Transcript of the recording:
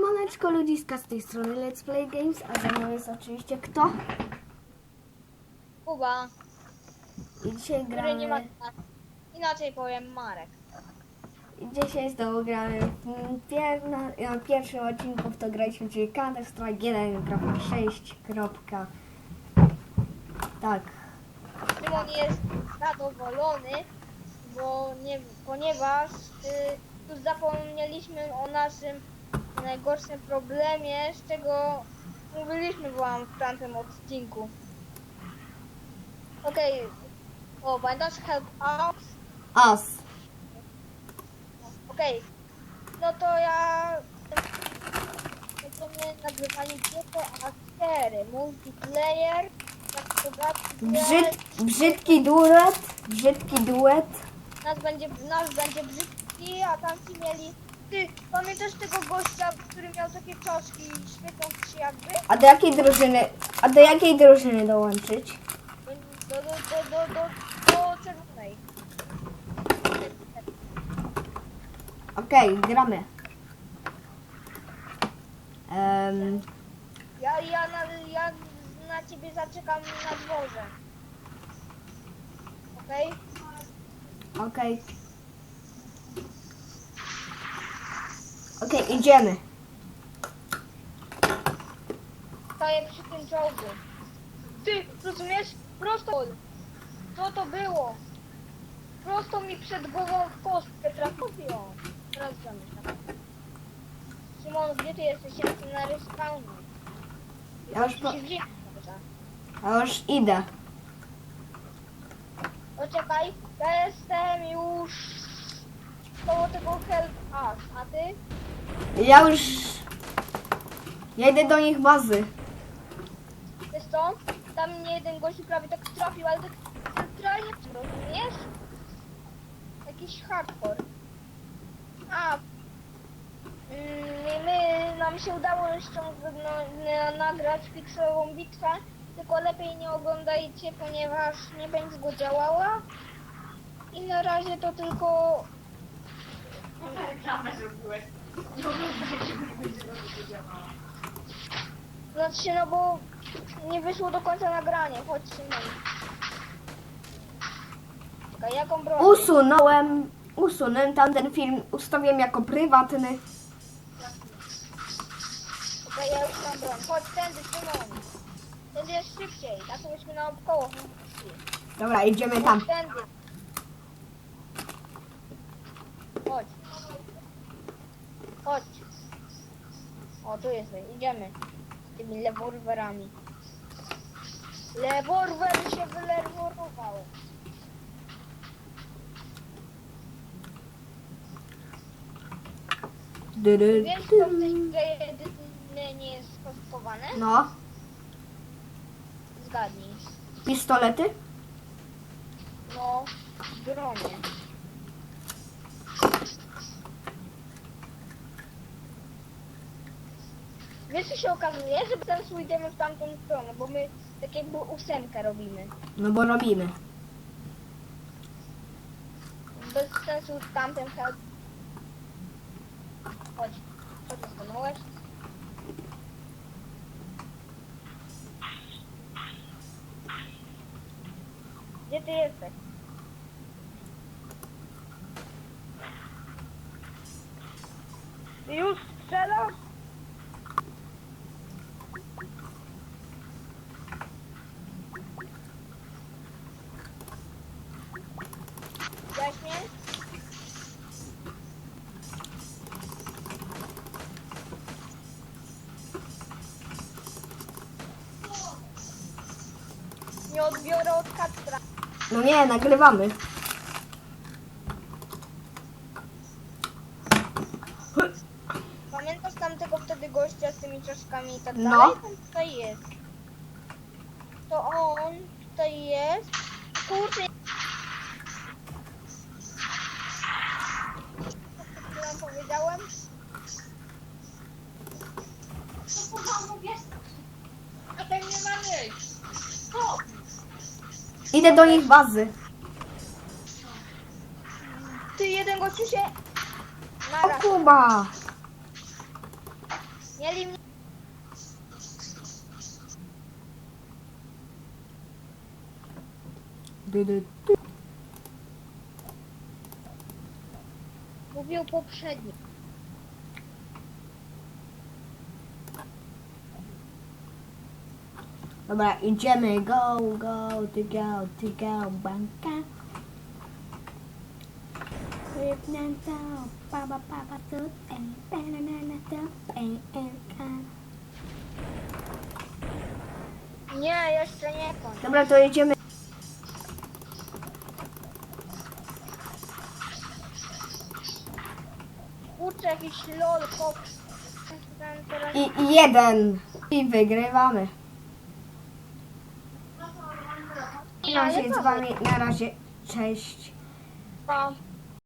Siemaneczko ludziska z tej strony Let's Play Games, a ze mną jest oczywiście kto? Kuba, I dzisiaj który nie ma... gramy, Inaczej powiem Marek. i dzisiaj znowu gramy w mm, pier, na, pierwszym odcinku w to graliśmy, czyli Counter Strike 1.6. kropka. Tak, Szymon jest zadowolony, bo nie, ponieważ y, już zapomnieliśmy o naszym najgorszym problemie, z czego mówiliśmy wam w tamtym odcinku. Okej, o, pamiętasz help out? As. Okej, no to ja będziemy nagrywali GTA 4 multiplayer. Tak Brzyd, brzydki duet, brzydki duet. Nas będzie, nasz będzie brzydki, a tamci mieli... Ty, pamiętasz tego gościa, który miał takie czaszki świecące się jakby? A do jakiej drużyny, a do jakiej drużyny dołączyć? Do, do, do, do, do, do czerwonej. Okej, gramy. Em, Ja, ja, na, ja na ciebie zaczekam na dworze. Okej? Okej. Okej, idziemy. Stoję przy tym czołgu. Ty, rozumiesz? Prosto. Co to było? Prosto mi przed głową w kostkę trafiło. Teraz zamykam. Szymon, gdzie ty jesteś? Ja jestem na respawnie. Ja już, po, Się gdzie? Dobra. ja już idę. Poczekaj, ja jestem już koło tego help aż, a ty? Ja już... Ja idę do nich bazy. Wiesz co? Tam mnie jeden gościu prawie tak trafił, ale tak centralnie, rozumiesz? Jakiś hardcore. A, mm, my, nam się udało ściągnąć, no, na- nagrać pikselową bitwę, tylko lepiej nie oglądajcie, ponieważ nie będzie go działała. I na razie to tylko Reklamę zrobiłeś. Nie oglądajcie, bo będzie dobrze działała. Znaczy się, no bo nie wyszło do końca nagranie, chodźcie no. Czekaj, jaką broń? Usunąłem... Usunę tamten film, ustawiłem jako prywatny. Czekaj, ja już mam broń. Chodź tędy, Szymon. Tędy jest szybciej, tak myśmy naokoło. Dobra, idziemy tam. Chodź tędy. Chodź. Chodź. O, tu jesteś, idziemy. Z tymi leworwerami. Leworwer się wylerworował. Dy, dy, Wiesz, co w tej grze jedyne nie jest kostkowane? No, Zgadnij. pistolety? No, bronie. Wiesz, co się okazuje, że ten swój idziemy w tamtą stronę, bo my tak jakby ósemkę robimy. No bo robimy. Bez sensu w tamtym help. Chodź, co ty stanąłeś? Gdzie ty jesteś? Już Nie odbiorę od Kacpra. No nie, nagrywamy. Pamiętasz tamtego wtedy gościa z tymi czaszkami i tak No. dalej? On tutaj jest. To on tutaj jest. Kurczę. Co wam powiedziałem? Co kurwa mówię? A tam nie ma nic. Co? Idę do nich bazy. Ty jeden gościu się... O Naraz. Kuba! Mieli mnie... Du, du, du. Mówił poprzedni. Dobra, idziemy. Go, go, ty go, ty go, banka. Nie, jeszcze nie koń. Dobra, to jedziemy. Kurczę, jakiś lol, Teraz... I, I jeden. I wygrywamy. Ale się z wami na razie. Cześć. Pa.